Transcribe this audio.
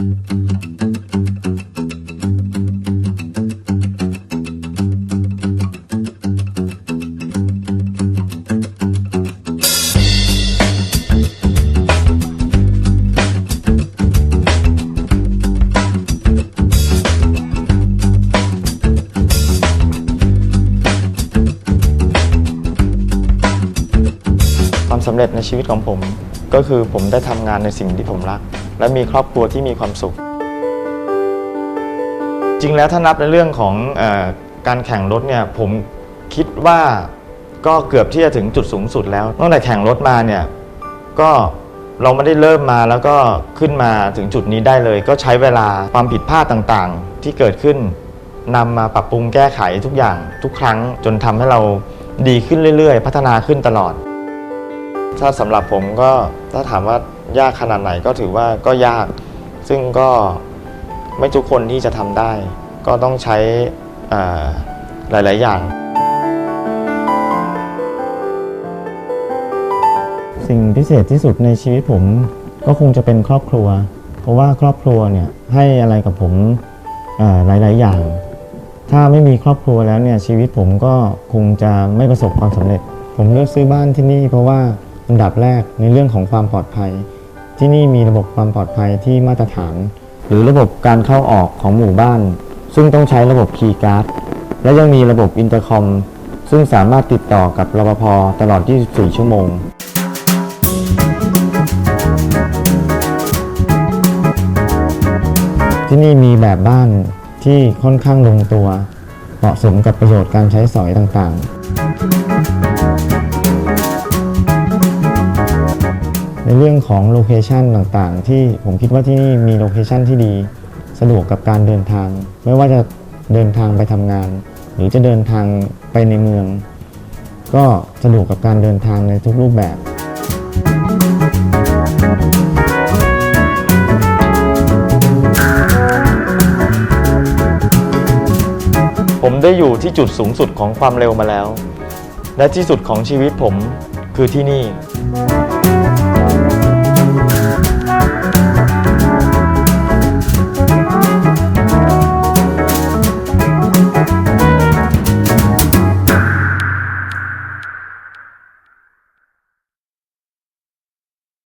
ความสำเร็จในชีวิตของผม ก็คือผมได้ทำงานในสิ่งที่ผมรัก และมีครอบครัวที่มีความสุข จริงแล้วถ้านับในเรื่องของอการแข่งรถเนี่ยผมคิดว่าก็เกือบที่จะถึงจุดสูงสุดแล้วตั้งแต่แข่งรถมาเนี่ยก็เราไม่ได้เริ่มมาแล้วก็ขึ้นมาถึงจุดนี้ได้เลย ก็ใช้เวลาความผิดพลาดต่างๆ ที่เกิดขึ้นนำมาปรับปรุงแก้ไขทุกอย่างทุกครั้งจนทำให้เราดีขึ้นเรื่อยๆ พัฒนาขึ้นตลอด ถ้าสำหรับผมก็ถ้าถามว่า ยากขนาดไหนก็ถือว่าก็ยาก ซึ่งก็ไม่ทุกคนที่จะทำได้ ก็ต้องใช้หลาย ๆ อย่าง สิ่งพิเศษที่สุดในชีวิตผมก็คงจะเป็นครอบครัว เพราะว่าครอบครัวเนี่ยให้อะไรกับผมหลาย ๆ อย่าง ถ้าไม่มีครอบครัวแล้วเนี่ยชีวิตผมก็คงจะไม่ประสบความสำเร็จ ผมเลือกซื้อบ้านที่นี่เพราะว่าอันดับแรกในเรื่องของความปลอดภัย ที่นี่มีระบบความปลอดภัยที่มาตรฐาน หรือระบบการเข้าออกของหมู่บ้าน ซึ่งต้องใช้ระบบคีย์การ์ดและยังมีระบบอินเตอร์คอม ซึ่งสามารถติดต่อกับรปภตลอด 24 ชั่วโมงที่นี่มีแบบบ้านที่ค่อนข้างลงตัว เหมาะสมกับประโยชน์การใช้สอยต่างๆ ในเรื่องของโลเคชันต่างๆ ที่ผมคิดว่าที่นี่มีโลเคชันที่ดี สะดวกกับการเดินทาง ไม่ว่าจะเดินทางไปทำงาน หรือจะเดินทางไปในเมือง ก็สะดวกกับการเดินทางในทุกรูปแบบผมได้อยู่ที่จุดสูงสุดของความเร็วมาแล้ว และที่สุดของชีวิตผมคือที่นี่